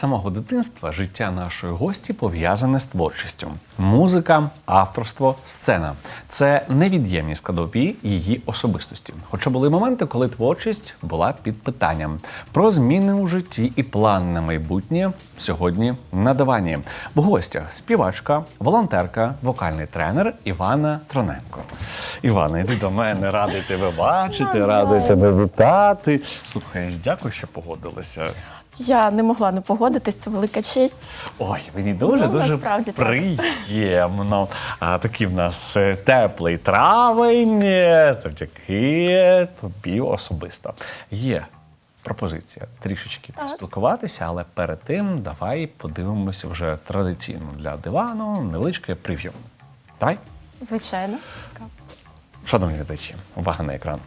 Самого дитинства життя нашої гості пов'язане з творчістю. Музика, авторство, сцена це невід'ємні складові її особистості. Хоча були моменти, коли творчість була під питанням. Про зміни у житті і план на майбутнє сьогодні на дивані. В гостях співачка, волонтерка, вокальний тренер Івана Троненко. Івана, йди до мене, радий тебе бачити, радий тебе вітати. Слухай, дякую, що погодилася. Я не могла не погодитись, це велика честь. Ой, мені дуже Ну, дуже насправді приємно. А такий в нас е, теплий травень. е, Завдяки тобі особисто. Є пропозиція трішечки Так. поспілкуватися, але перед тим давай подивимося вже традиційно для дивану невеличке прев'ю. Давай, Звичайно. шановні глядачі, увага на екран.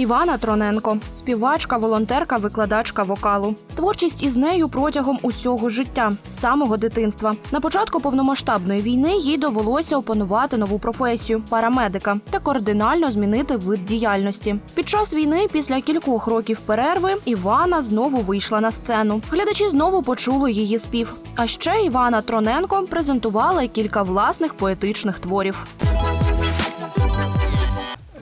Івана Троненко, співачка, волонтерка, викладачка вокалу. Творчість із нею протягом усього життя, з самого дитинства. На початку повномасштабної війни їй довелося опанувати нову професію парамедика та кардинально змінити вид діяльності. Під час війни, після кількох років перерви, Івана знову вийшла на сцену. Глядачі знову почули її спів. А ще Івана Троненко презентувала кілька власних поетичних творів.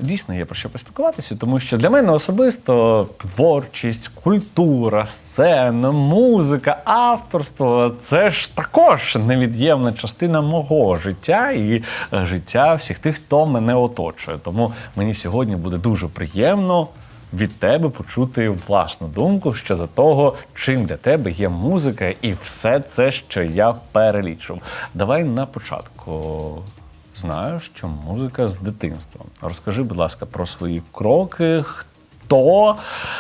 Дійсно є про що поспілкуватися, тому що для мене особисто творчість, культура, сцена, музика, авторство це ж також невід'ємна частина мого життя і е, життя всіх тих, хто мене оточує. Тому мені сьогодні буде дуже приємно від тебе почути власну думку щодо того, чим для тебе є музика і все це, що я перелічив. Давай на початку. Знаю, що музика з дитинства. Розкажи, будь ласка, про свої кроки. Хто,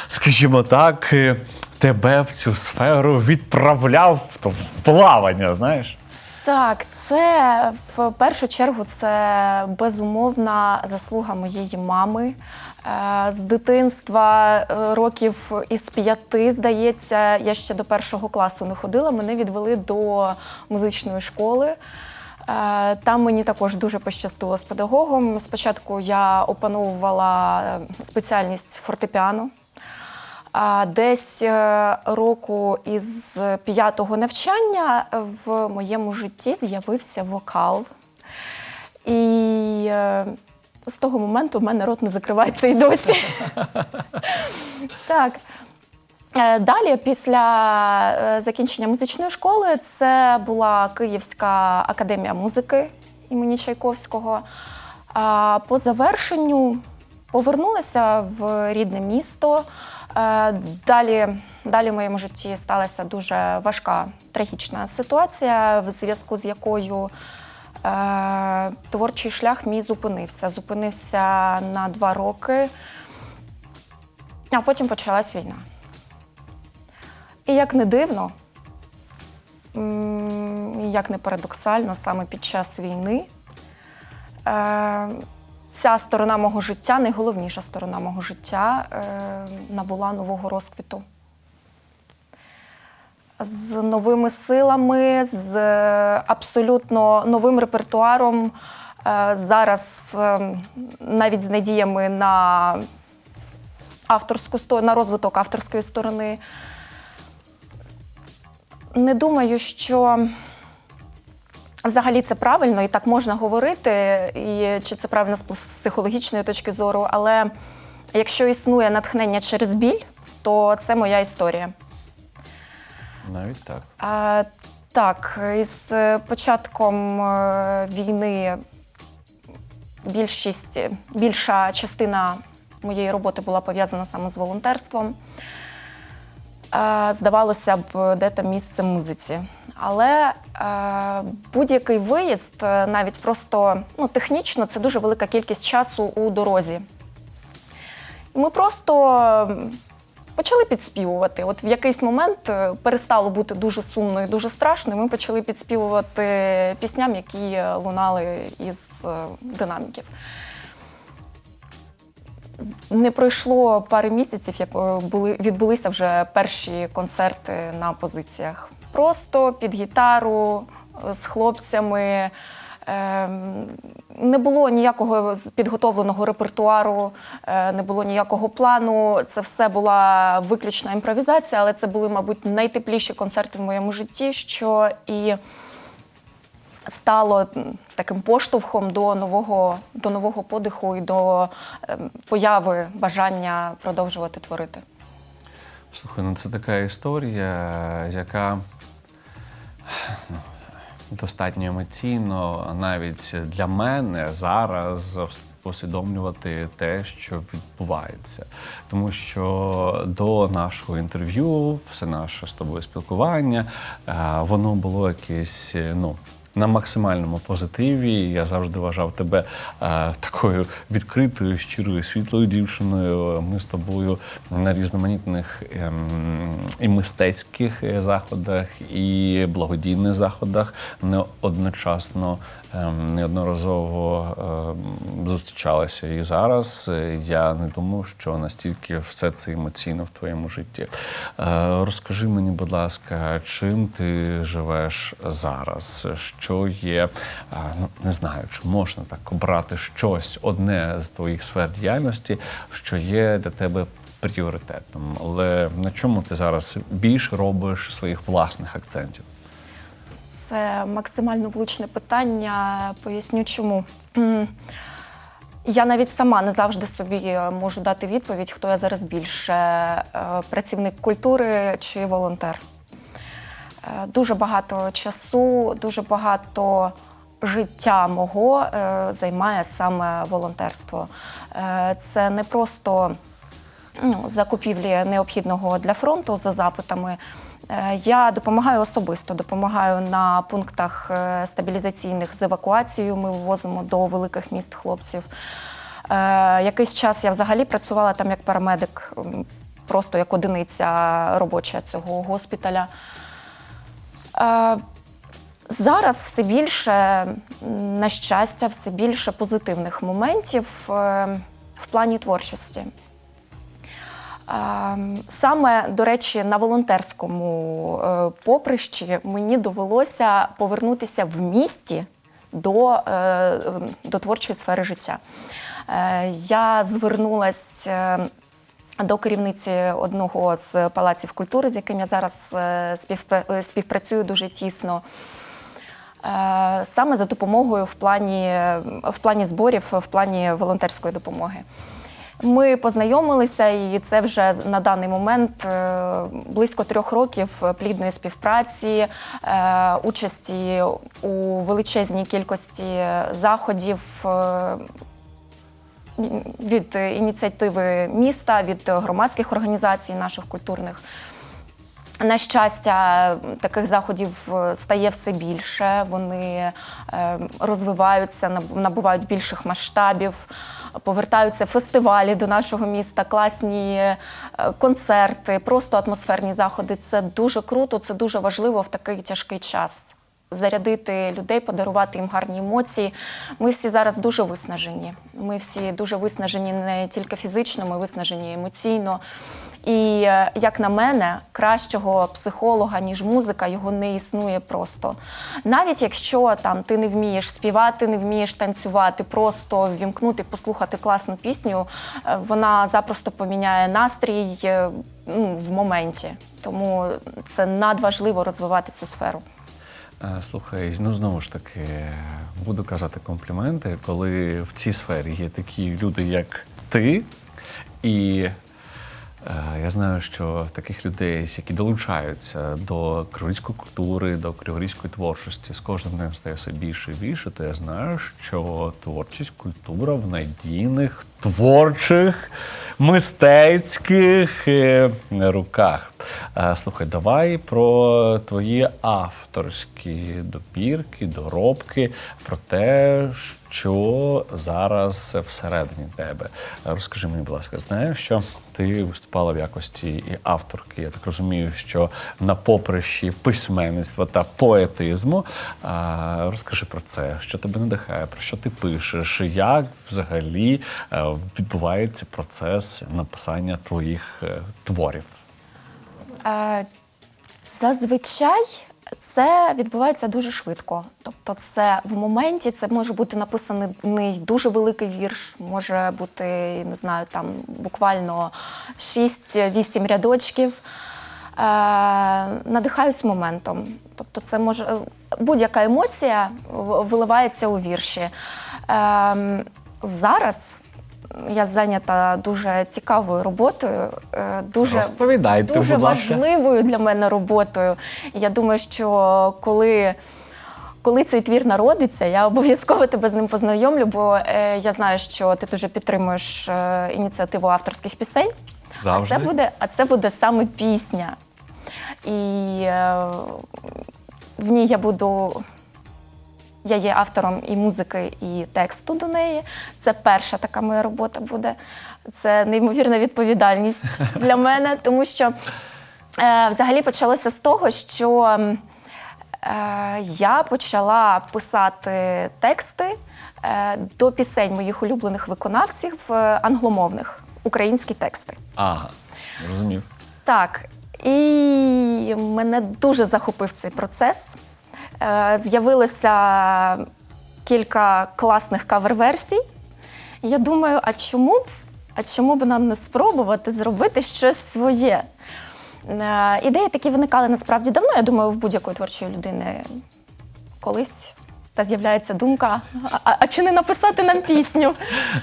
скажімо так, е, тебе в цю сферу відправляв в плавання, знаєш? Так, це в першу чергу це безумовна заслуга моєї мами. Е, З дитинства е, років із п'яти, здається, я ще до першого класу не ходила. Мене відвели до музичної школи. Е, Там мені також дуже пощастило з педагогом. Спочатку я опановувала е, спеціальність фортепіано. Десь е, року із п'ятого навчання в моєму житті з'явився вокал. І з того моменту в мене рот не закривається і досі. так. Е, Далі, після е, закінчення музичної школи, це була Київська академія музики імені Чайковського. По завершенню повернулася в рідне місто. Е, Далі, далі в моєму житті сталася дуже важка трагічна ситуація, в зв'язку з якою е, творчий шлях мій зупинився. Зупинився на два роки, а потім почалась війна. І як не дивно, як не парадоксально, саме під час війни е, ця сторона мого життя, найголовніша сторона мого життя, е, набула нового розквіту. З новими силами, з е, абсолютно новим репертуаром. Зараз навіть з надіями на авторську на розвиток авторської сторони. Не думаю, що взагалі це правильно і так можна говорити, і чи це правильно з психологічної точки зору, але якщо існує натхнення через біль, то це моя історія. Навіть так. А, так, із початком е, війни більшість, більша частина моєї роботи була пов'язана саме з волонтерством. Здавалося б, де там місце музиці. Але будь-який виїзд, е, навіть просто ну, технічно, це дуже велика кількість часу у дорозі. Ми просто почали підспівувати. От в якийсь момент е, перестало бути дуже сумно і дуже страшно. і Ми почали підспівувати пісням, які е, лунали із динаміків. Не пройшло пари місяців, як е, були відбулися вже перші концерти на позиціях. Просто під гітару е, з хлопцями. Ем, Не було ніякого підготовленого репертуару, е, не було ніякого плану. Це все була виключна імпровізація, але це були, мабуть, найтепліші концерти в моєму житті, що і стало таким поштовхом до нового, до нового подиху і до ем, появи бажання продовжувати творити. Слухай, ну це така історія, яка ну, достатньо емоційно навіть для мене зараз усвідомлювати те, що відбувається. Тому що до нашого інтерв'ю, все наше з тобою спілкування, е, воно було якесь, ну. На максимальному позитиві я завжди вважав тебе е, такою відкритою, щирою, світлою дівчиною. Ми з тобою на різноманітних ем, і мистецьких е, заходах, і благодійних заходах не одночасно ем, неодноразово ем, зустрічалися. І зараз я не думаю, що настільки все це емоційно в твоєму житті. Е, розкажи мені, будь ласка, чим ти живеш зараз? Що є, е, ну не знаю, чи можна так обрати щось одне з твоїх сфер діяльності, що є для тебе пріоритетом. Але на чому ти зараз більше робиш своїх власних акцентів? Це максимально влучне питання. Поясню чому. Я навіть сама не завжди собі можу дати відповідь, хто я зараз більше е, працівник культури чи волонтер. Е, Дуже багато часу, дуже багато життя мого е, займає саме волонтерство. Це не просто ну, закупівлі необхідного для фронту за запитами. Е, Я допомагаю особисто, допомагаю на пунктах е, стабілізаційних з евакуацією. Ми вивозимо до великих міст хлопців. Е, Якийсь час я взагалі працювала там як парамедик, просто як одиниця робоча цього госпіталя. Зараз все більше, на щастя, все більше позитивних моментів в плані творчості. Саме, до речі, на волонтерському е, поприщі мені довелося повернутися в місті до, е, до творчої сфери життя. Е, Я звернулася до керівниці одного з палаців культури, з яким я зараз співпрацюю дуже тісно. Саме за допомогою в плані, в плані зборів, в плані волонтерської допомоги. Ми познайомилися, і це вже на даний момент е, близько трьох років плідної співпраці, е, участі у величезній кількості заходів. е, Від ініціативи міста, від громадських організацій наших культурних. На щастя, таких заходів стає все більше. Вони розвиваються, набувають більших масштабів, повертаються фестивалі до нашого міста, класні е, концерти, просто атмосферні заходи. Це дуже круто, це дуже важливо в такий тяжкий час. Зарядити людей, подарувати їм гарні емоції. Ми всі зараз дуже виснажені. Ми всі дуже виснажені не тільки фізично, ми виснажені емоційно. І е, як на мене, кращого психолога, ніж музика, його не існує просто. Навіть якщо там ти не вмієш співати, не вмієш танцювати, просто ввімкнути, послухати класну пісню, е, вона запросто поміняє настрій е, ну, в моменті. Тому це надважливо розвивати цю сферу. Слухай, ну знову ж таки, буду казати компліменти, коли в цій сфері є такі люди, як ти, і я знаю, що таких людей, які долучаються до криворізької культури, до криворізької творчості, з кожним днем стає все більше і більше, то я знаю, що творчість, культура в надійних, творчих, мистецьких е, руках. Е, Слухай, давай про твої авторські добірки, доробки, про те, що зараз всередині тебе. Розкажи мені, будь ласка, знаю, що ти виступала в якості і авторки. Я так розумію, що на поприщі письменництва та поетизму. Розкажи про це, що тебе надихає, про що ти пишеш, як взагалі е, відбувається процес написання твоїх е, творів. Е, Зазвичай це відбувається дуже швидко. Тобто, це в моменті це може бути написаний дуже великий вірш, може бути, не знаю, там буквально 6-8 рядочків. Е, надихаюсь моментом. Тобто, це може будь-яка емоція виливається у вірші. Е, зараз я зайнята дуже цікавою роботою, е, дуже Розповідайте, дуже будь ласка. важливою для мене роботою. Я думаю, що коли, коли цей твір народиться, я обов'язково тебе з ним познайомлю, бо е, я знаю, що ти дуже підтримуєш е, ініціативу авторських пісень. Завжди. А це буде, а це буде саме пісня. І е, в ній я буду. Я є автором і музики, і тексту до неї. Це перша така моя робота буде. Це неймовірна відповідальність для мене, тому що е, взагалі почалося з того, що е, я почала писати тексти е, до пісень моїх улюблених виконавців е, англомовних, українські тексти. Ага, розумів. Так, і мене дуже захопив цей процес. Е, З'явилося кілька класних кавер-версій. Я думаю, а чому б, а чому б нам не спробувати зробити щось своє? Е, Ідеї такі виникали насправді давно. Я думаю, в будь-якої творчої людини колись. Та з'являється думка, а, а чи не написати нам пісню?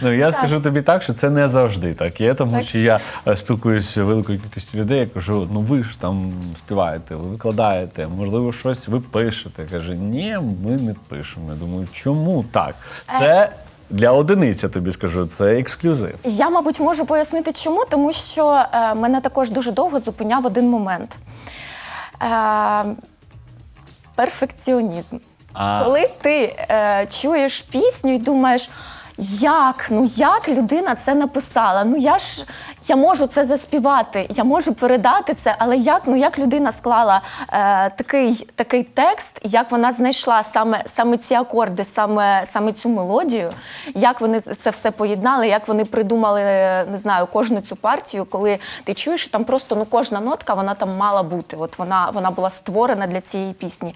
Ну я Так. скажу тобі так, що це не завжди так є, тому Так. що я е, спілкуюся з великою кількістю людей. Я кажу, ну ви ж там співаєте, ви викладаєте, можливо, щось ви пишете. Каже, ні, ми не пишемо. Я думаю, чому так? Це для одиниць, я тобі скажу, це ексклюзив. Я, мабуть, можу пояснити, чому, тому що е, мене також дуже довго зупиняв один момент. Е, перфекціонізм. А. Коли ти е, чуєш пісню і думаєш, як, ну як людина це написала? Ну я ж я можу це заспівати, я можу передати це, але як, ну як людина склала е, такий, такий текст, як вона знайшла саме, саме ці акорди, саме, саме цю мелодію, як вони це все поєднали, як вони придумали, не знаю, кожну цю партію, коли ти чуєш, там просто ну кожна нотка вона там мала бути. От вона, вона була створена для цієї пісні.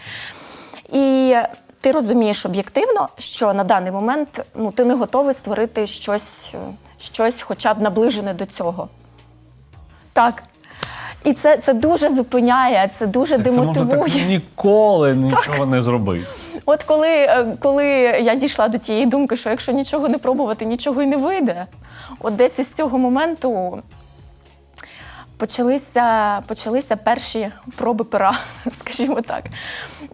І ти розумієш об'єктивно, що на даний момент ну, ти не готовий створити щось, щось хоча б наближене до цього. Так. І це, це дуже зупиняє, це дуже Так це демотивує. так ніколи нічого не зробити. От коли, е, коли я дійшла до цієї думки, що якщо нічого не пробувати, нічого й не вийде, от десь із цього моменту почалися, почалися перші проби пера, скажімо так.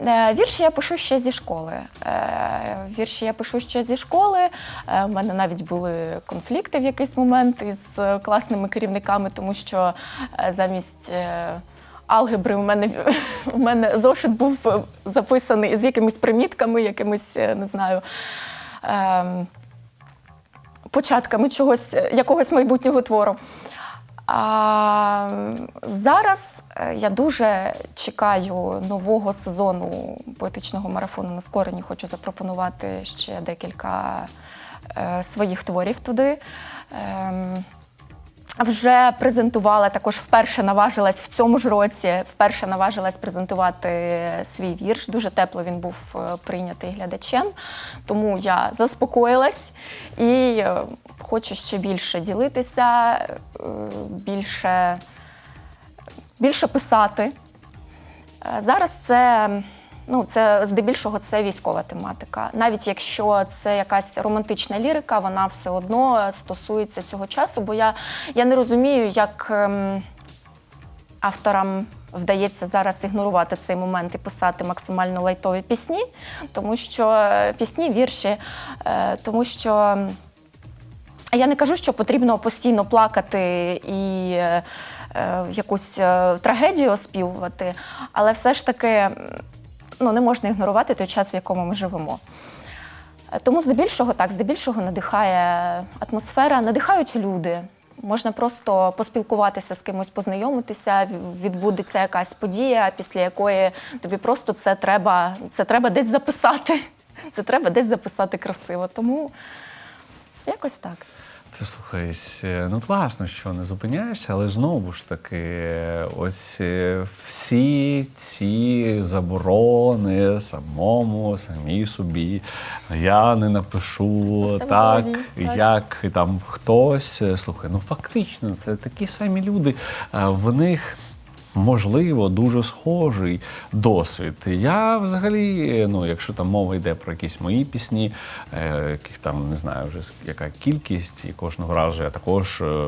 Е, Вірші я пишу ще зі школи. Е, Вірші я пишу ще зі школи. Е, У мене навіть були конфлікти в якийсь момент із е, класними керівниками, тому що е, замість. е, Алгебри у мене у мене зошит був е, записаний з якимись примітками, якимись, е, не знаю, ем, початками чогось, е, якогось майбутнього твору. А зараз е, я дуже чекаю нового сезону поетичного марафону на скорені. Хочу запропонувати ще декілька е, своїх творів туди. Ем, вже презентувала також вперше наважилась в цьому ж році. Вперше наважилась презентувати свій вірш. Дуже тепло він був е, прийнятий глядачем. Тому я заспокоїлась і е, хочу ще більше ділитися, е, більше, більше писати. Зараз це, ну, це здебільшого це військова тематика. Навіть якщо це якась романтична лірика, вона все одно стосується цього часу, бо я, я не розумію, як ем, авторам вдається зараз ігнорувати цей момент і писати максимально лайтові пісні, тому що е, пісні, вірші, е, тому що. я не кажу, що потрібно постійно плакати і е, якусь трагедію оспівувати, але все ж таки ну, не можна ігнорувати той час, в якому ми живемо. Е, Тому здебільшого так, здебільшого надихає атмосфера, надихають люди. Можна просто поспілкуватися з кимось, познайомитися, відбудеться якась подія, після якої тобі просто це треба, це треба десь записати. Це треба десь записати красиво. Тому якось так. Ти слухай, е, ну класно, що не зупиняєшся, але знову ж таки, ось е, всі ці заборони самому, самі собі. Я не напишу так, так. як там хтось. Слухай, ну фактично, це такі самі люди. В них. Можливо, дуже схожий досвід. Я взагалі, ну, якщо там мова йде про якісь мої пісні, е, яких там не знаю вже яка кількість, і кожного разу я також е,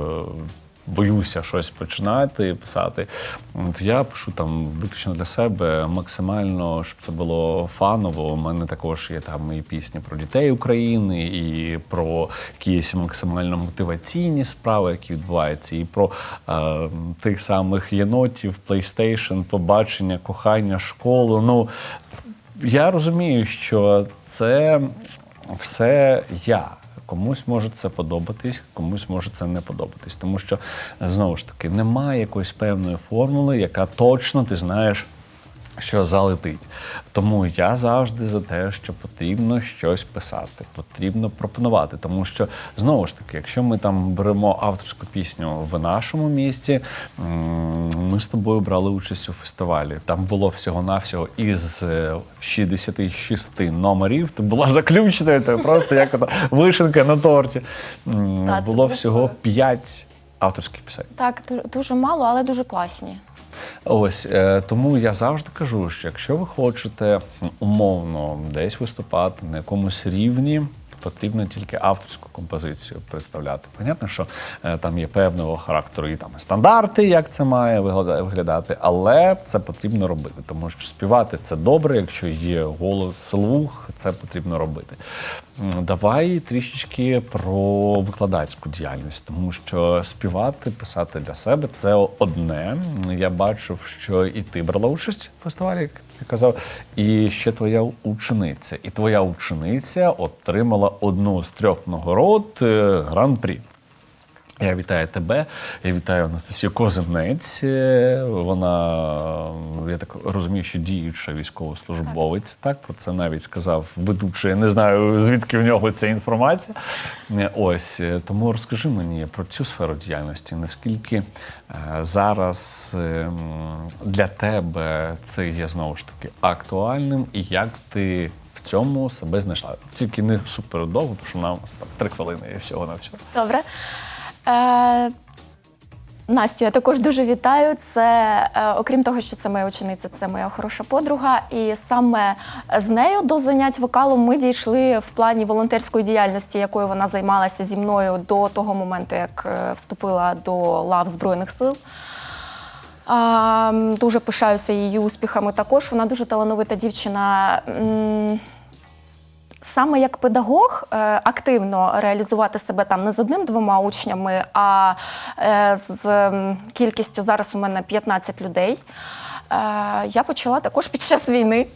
боюся щось починати писати. То я пишу там виключно для себе максимально, щоб це було фаново. У мене також є там і пісні про дітей України, і про якісь максимально мотиваційні справи, які відбуваються, і про е, тих самих єнотів, PlayStation, побачення, кохання, школу. Ну я розумію, що це все я. Комусь може це подобатись, комусь може це не подобатись. Тому що знову ж таки немає якоїсь певної формули, яка точно ти знаєш, що залетить. Тому я завжди за те, що потрібно щось писати, потрібно пропонувати. Тому що знову ж таки, якщо ми там беремо авторську пісню в нашому місті, ми з тобою брали участь у фестивалі. Там було всього-навсього із е, 66 номерів. Ти була заключеною, це просто як вишенка на торті. Було всього 5 авторських пісень. Так, ду- дуже мало, але дуже класні. Ось е, тому я завжди кажу, що якщо ви хочете умовно десь виступати на якомусь рівні. Потрібно тільки авторську композицію представляти. Понятно, що е, там є певного характеру і там стандарти, як це має виглядати, але це потрібно робити, тому що співати це добре, якщо є голос, слух, це потрібно робити. Давай трішечки про викладацьку діяльність, тому що співати, писати для себе це одне. Я бачив, що і ти брала участь в фестивалі, я казав, і ще твоя учениця. І твоя учениця отримала одну з трьох нагород е, гран-прі. Я вітаю тебе. Я вітаю Анастасію Козинець. Е, Вона, я так розумію, що діюча військовослужбовець. Так про це навіть сказав ведучий. Я не знаю, звідки в нього ця інформація. Е, Ось е, тому розкажи мені про цю сферу діяльності. Наскільки зараз е, для тебе це є знову ж таки актуальним, і як ти в цьому себе знайшла? Тільки не супер довго, тому що нам там три хвилини і всього на всього. Добре. Е, Настю, я також дуже вітаю. Це, е, окрім того, що це моя учениця, це моя хороша подруга. І саме з нею до занять вокалом ми дійшли в плані волонтерської діяльності, якою вона займалася зі мною до того моменту, як е, вступила до лав Збройних сил. М, дуже пишаюся її успіхами. Також вона дуже талановита дівчина. Саме як педагог е, активно реалізувати себе там не з одним-двома учнями, а е, з кількістю зараз у мене 15 людей. е, Я почала також під час війни.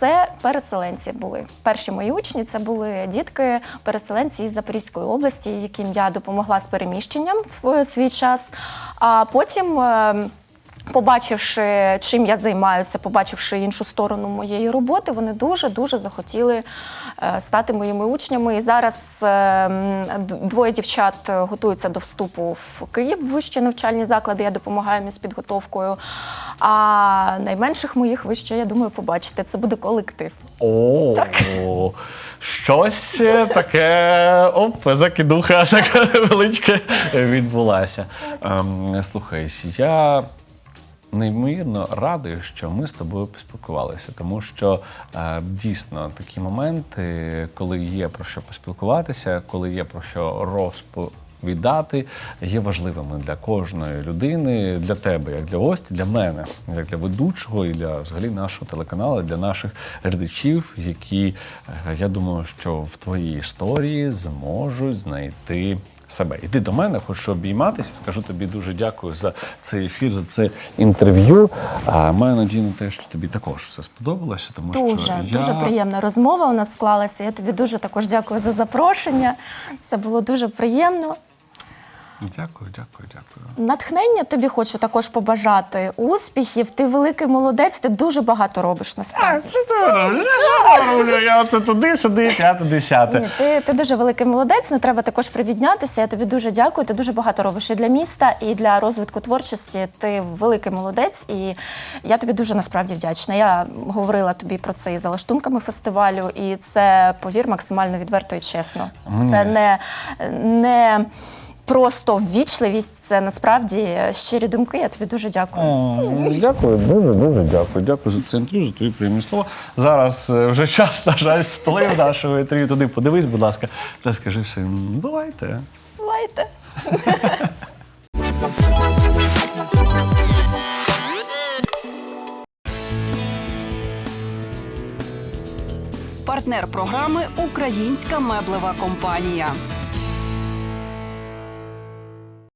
Це переселенці були. Перші мої учні це були дітки, переселенці із Запорізької області, яким я допомогла з переміщенням в свій час. А потім. Побачивши, чим я займаюся, побачивши іншу сторону моєї роботи, вони дуже дуже захотіли е, стати моїми учнями. І зараз е, двоє дівчат готуються до вступу в Київ в вищі навчальні заклади. Я допомагаю їм з підготовкою. А найменших моїх ви ще, я думаю, побачите. Це буде колектив. О, щось таке, оп, закидуха така невеличка відбулася. Ем, слухай, я неймовірно радий, що ми з тобою поспілкувалися, тому що е, дійсно такі моменти, коли є про що поспілкуватися, коли є про що розповідати, є важливими для кожної людини, для тебе, як для гостя, для мене, як для ведучого і для взагалі нашого телеканалу, для наших глядачів, які е, я думаю, що в твоїй історії зможуть знайти себе. Іди до мене, хочу обійматися. Скажу тобі дуже дякую за цей ефір, за це інтерв'ю. А маю надію на те, що тобі також все сподобалося, тому Дуже, що я... дуже приємна розмова у нас склалася. Я тобі дуже також дякую за запрошення. Це було дуже приємно. Дякую, дякую, дякую. Натхнення тобі хочу також побажати. Успіхів, ти великий молодець, ти дуже багато робиш насправді. Що ти робиш? Я роблю? Я оце туди, сюди, п'яте, десяте. Ні, ти, ти дуже великий молодець, не треба також привіднятися. Я тобі дуже дякую. Ти дуже багато робиш і для міста, і для розвитку творчості. Ти великий молодець, і я тобі дуже насправді вдячна. Я говорила тобі про це і за лаштунками фестивалю, і це, повір, максимально відверто і чесно. Мені- Це не, не просто ввічливість, це насправді щирі думки. Я тобі дуже дякую. О, Дякую, дуже, дуже дякую. Дякую за це інтерв'ю, за твої приємні слова. Зараз е, вже час, на жаль, сплив нашого інтерв'ю. Туди подивись, будь ласка, та скажи всім, бувайте. Бувайте. Партнер програми Українська меблева компанія.